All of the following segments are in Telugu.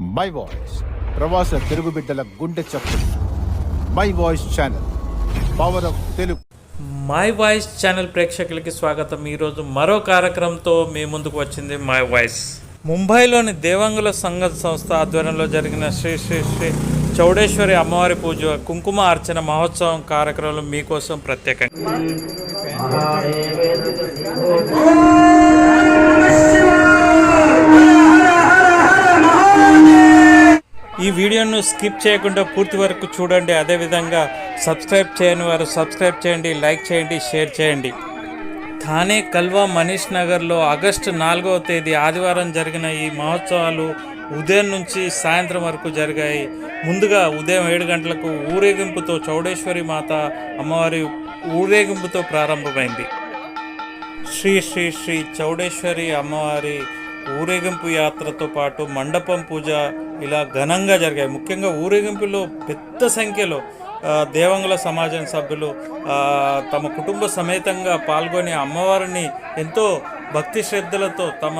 మై వాయిస్ ప్రవాస తెలుగు బిడ్డల గుండె చప్పుడు. My voice channel power of Telugu my voice channel ప్రేక్షకులకి స్వాగతం. ఈరోజు మరో కార్యక్రమంతో మీ ముందుకు వచ్చింది మై వాయిస్ ముంబైలోని దేవంగుల సంఘ సంస్థ ఆధ్వర్యంలో జరిగిన శ్రీ శ్రీ శ్రీ చౌడేశ్వరి అమ్మవారి పూజ కుంకుమ అర్చన మహోత్సవం కార్యక్రమంలో మీకోసం ప్రత్యేకంగా. ఈ వీడియోను స్కిప్ చేయకుండా పూర్తి వరకు చూడండి. అదేవిధంగా సబ్స్క్రైబ్ చేయని వారు సబ్స్క్రైబ్ చేయండి లైక్ చేయండి షేర్ చేయండి. థానే కల్వా మనీష్ నగర్లో ఆగస్టు నాలుగవ తేదీ ఆదివారం జరిగిన ఈ మహోత్సవాలు ఉదయం నుంచి సాయంత్రం వరకు జరిగాయి. ముందుగా ఉదయం ఏడు గంటలకు ఊరేగింపుతో చౌడేశ్వరి మాత అమ్మవారి ఊరేగింపుతో ప్రారంభమైంది. శ్రీ శ్రీ శ్రీ చౌడేశ్వరి అమ్మవారి ఊరేగింపు యాత్రతో పాటు మండపం పూజ ఇలా ఘనంగా జరిగాయి. ముఖ్యంగా ఊరేగింపులో పెద్ద సంఖ్యలో దేవంగుల సమాజం సభ్యులు తమ కుటుంబ సమేతంగా పాల్గొని అమ్మవారిని ఎంతో భక్తి శ్రద్ధలతో తమ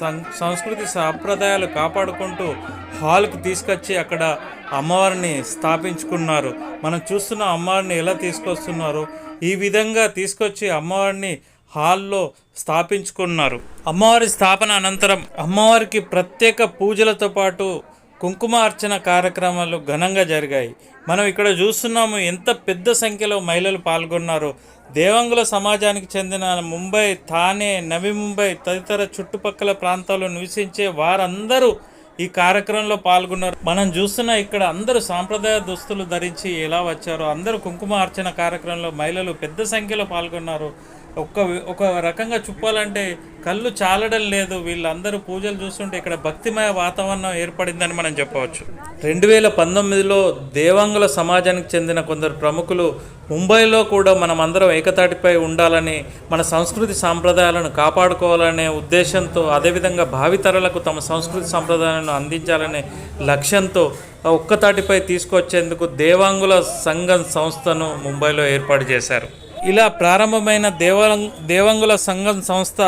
సం సంస్కృతి సాంప్రదాయాలు కాపాడుకుంటూ హాల్కు తీసుకొచ్చి అక్కడ అమ్మవారిని స్థాపించుకున్నారు. మనం చూస్తున్న అమ్మవారిని ఎలా తీసుకొస్తున్నారు. ఈ విధంగా తీసుకొచ్చి అమ్మవారిని హాల్లో స్థాపించుకున్నారు. అమ్మవారి స్థాపన అనంతరం అమ్మవారికి ప్రత్యేక పూజలతో పాటు కుంకుమ అర్చన కార్యక్రమాలు ఘనంగా జరిగాయి. మనం ఇక్కడ చూస్తున్నాము ఎంత పెద్ద సంఖ్యలో మహిళలు పాల్గొన్నారు. దేవంగుల సమాజానికి చెందిన ముంబై థానే నవి ముంబై తదితర చుట్టుపక్కల ప్రాంతాల్లో నివసించే వారందరూ ఈ కార్యక్రమంలో పాల్గొన్నారు. మనం చూస్తున్న ఇక్కడ అందరూ సాంప్రదాయ దుస్తులు ధరించి ఎలా వచ్చారో అందరూ కుంకుమ అర్చన కార్యక్రమంలో మహిళలు పెద్ద సంఖ్యలో పాల్గొన్నారు. ఒక్క ఒక రకంగా చెప్పాలంటే కళ్ళు చాలడం లేదు. వీళ్ళందరూ పూజలు చూస్తుంటే ఇక్కడ భక్తిమయ వాతావరణం ఏర్పడిందని మనం చెప్పవచ్చు. రెండు వేల పంతొమ్మిదిలో దేవాంగుల సమాజానికి చెందిన కొందరు ప్రముఖులు ముంబైలో కూడా మనం అందరం ఏకతాటిపై ఉండాలని మన సంస్కృతి సాంప్రదాయాలను కాపాడుకోవాలనే ఉద్దేశంతో అదేవిధంగా భావితరాలకు తమ సంస్కృతి సాంప్రదాయాలను అందించాలనే లక్ష్యంతో ఒక్కతాటిపై తీసుకొచ్చేందుకు దేవాంగుల సంఘం సంస్థను ముంబైలో ఏర్పాటు చేశారు. ఇలా ప్రారంభమైన దేవాలం దేవంగుల సంఘం సంస్థ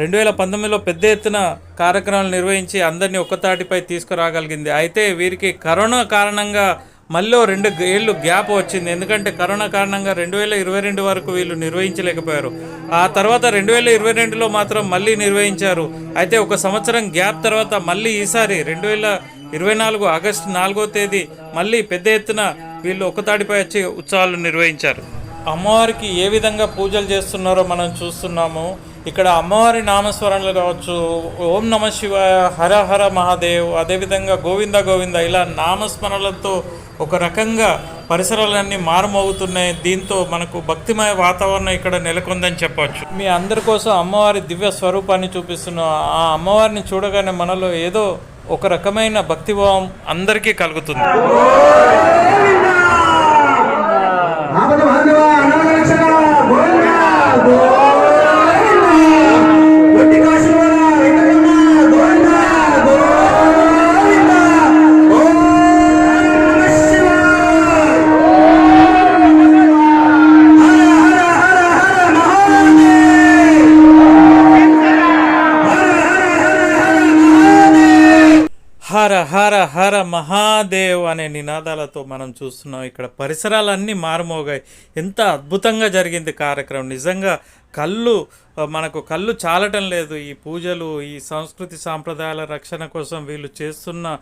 రెండు వేల పంతొమ్మిదిలో పెద్ద ఎత్తున కార్యక్రమాలు నిర్వహించి అందరినీ ఒక్కతాటిపై తీసుకురాగలిగింది. అయితే వీరికి కరోనా కారణంగా మళ్ళీ రెండు ఏళ్ళు గ్యాప్ వచ్చింది. ఎందుకంటే కరోనా కారణంగా రెండు వేల ఇరవై రెండు వరకు వీళ్ళు నిర్వహించలేకపోయారు. ఆ తర్వాత రెండు వేల ఇరవై రెండులో మాత్రం మళ్ళీ నిర్వహించారు. అయితే ఒక సంవత్సరం గ్యాప్ తర్వాత మళ్ళీ ఈసారి రెండు వేల ఇరవై నాలుగు ఆగస్టు నాలుగో తేదీ మళ్ళీ పెద్ద ఎత్తున వీళ్ళు ఒక్కతాటిపై వచ్చి ఉత్సవాలు నిర్వహించారు. అమ్మవారికి ఏ విధంగా పూజలు చేస్తున్నారో మనం చూస్తున్నాము. ఇక్కడ అమ్మవారి నామస్మరణలు కావచ్చు ఓం నమ శివాయ హర హర మహాదేవ్ అదేవిధంగా గోవింద గోవింద ఇలా నామస్మరణలతో ఒక రకంగా పరిసరాలన్నీ మారుమోగుతున్నాయి. దీంతో మనకు భక్తిమయ వాతావరణం ఇక్కడ నెలకొందని చెప్పవచ్చు మీ అందరి కోసం అమ్మవారి దివ్య స్వరూపాన్ని చూపిస్తున్న ఆ అమ్మవారిని చూడగానే మనలో ఏదో ఒక రకమైన భక్తిభావం అందరికీ కలుగుతుంది ఆపద బాంధవ అనాథ రక్షక గోవింద గోవింద ఒట్టి కాశీవాల వెంకటరమణ గోవింద గోవింద ఓం నమః శివాయ హర హర హర హర మహాదేవ్ హర హర హర మహాదేవ్ అనే నినాదాలతో మనం చూస్తున్నాం. ఇక్కడ పరిసరాలన్నీ మారుమోగాయి. ఎంత అద్భుతంగా జరిగింది కార్యక్రమం. నిజంగా కళ్ళు మనకు కళ్ళు చాలటం లేదు. ఈ పూజలు ఈ సంస్కృతి సాంప్రదాయాల రక్షణ కోసం వీళ్ళు చేస్తున్న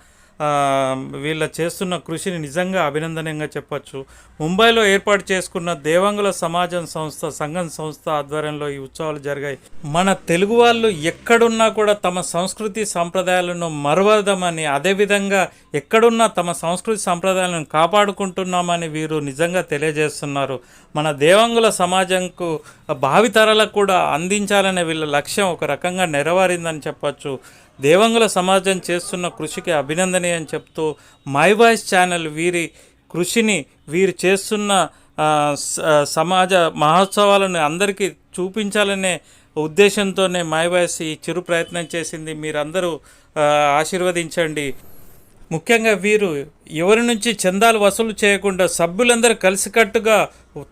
వీళ్ళ చేస్తున్న కృషిని నిజంగా అభినందనీయంగా చెప్పచ్చు. ముంబైలో ఏర్పాటు చేసుకున్న దేవంగుల సమాజం సంస్థ సంఘం సంస్థ ఆధ్వర్యంలో ఈ ఉత్సవాలు జరిగాయి. మన తెలుగు వాళ్ళు ఎక్కడున్నా కూడా తమ సంస్కృతి సాంప్రదాయాలను మరవదమని అదేవిధంగా ఎక్కడున్నా తమ సంస్కృతి సాంప్రదాయాలను కాపాడుకుంటున్నామని వీరు నిజంగా తెలియజేస్తున్నారు. మన దేవంగుల సమాజంకు భావితరాలకు కూడా అందించాలనే వీళ్ళ లక్ష్యం ఒక రకంగా నెరవేరిందని చెప్పచ్చు. దేవంగుల సమాజం చేస్తున్న కృషికి అభినందనీయం చెప్తూ మై వాయిస్ ఛానల్ వీరి కృషిని వీరు చేస్తున్న స- సమాజ మహోత్సవాలను అందరికీ చూపించాలనే ఉద్దేశంతోనే మై వాయిస్ ఈ చిరు ప్రయత్నం చేసింది. మీరందరూ ఆశీర్వదించండి. ముఖ్యంగా వీరు ఎవరి నుంచి చందాలు వసూలు చేయకుండా సభ్యులందరూ కలిసికట్టుగా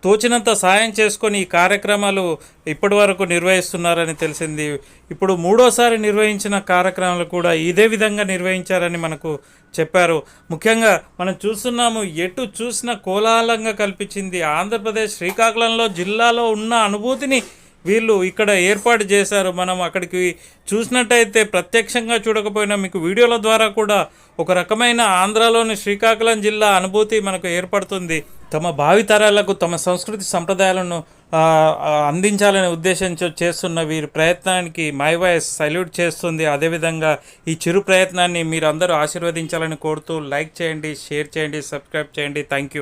తోచినంత సాయం చేసుకొని ఈ కార్యక్రమాలు ఇప్పటి వరకు నిర్వహిస్తున్నారని తెలిసింది. ఇప్పుడు మూడోసారి నిర్వహించిన కార్యక్రమాలు కూడా ఇదే విధంగా నిర్వహించారని మనకు చెప్పారు. ముఖ్యంగా మనం చూస్తున్నాము ఎటు చూసిన కోలాహలంగా కల్పించింది ఆంధ్రప్రదేశ్ శ్రీకాకుళంలో జిల్లాలో ఉన్న అనుభూతిని వీళ్ళు ఇక్కడ ఏర్పాటు చేశారు. మనం అక్కడికి చూసినట్టయితే ప్రత్యక్షంగా చూడకపోయినా మీకు వీడియోల ద్వారా కూడా ఒక రకమైన ఆంధ్రాలోని శ్రీకాకుళం జిల్లా అనుభూతి మనకు ఏర్పడుతుంది. తమ భావితరాలకు తమ సంస్కృతి సంప్రదాయాలను అందించాలనే ఉద్దేశంతో చేస్తున్న వీరి ప్రయత్నానికి మై వాయిస్ సల్యూట్ చేస్తుంది. అదేవిధంగా ఈ చిరు ప్రయత్నాన్ని మీరు అందరూ ఆశీర్వదించాలని కోరుతూ లైక్ చేయండి షేర్ చేయండి సబ్స్క్రైబ్ చేయండి. Thank you.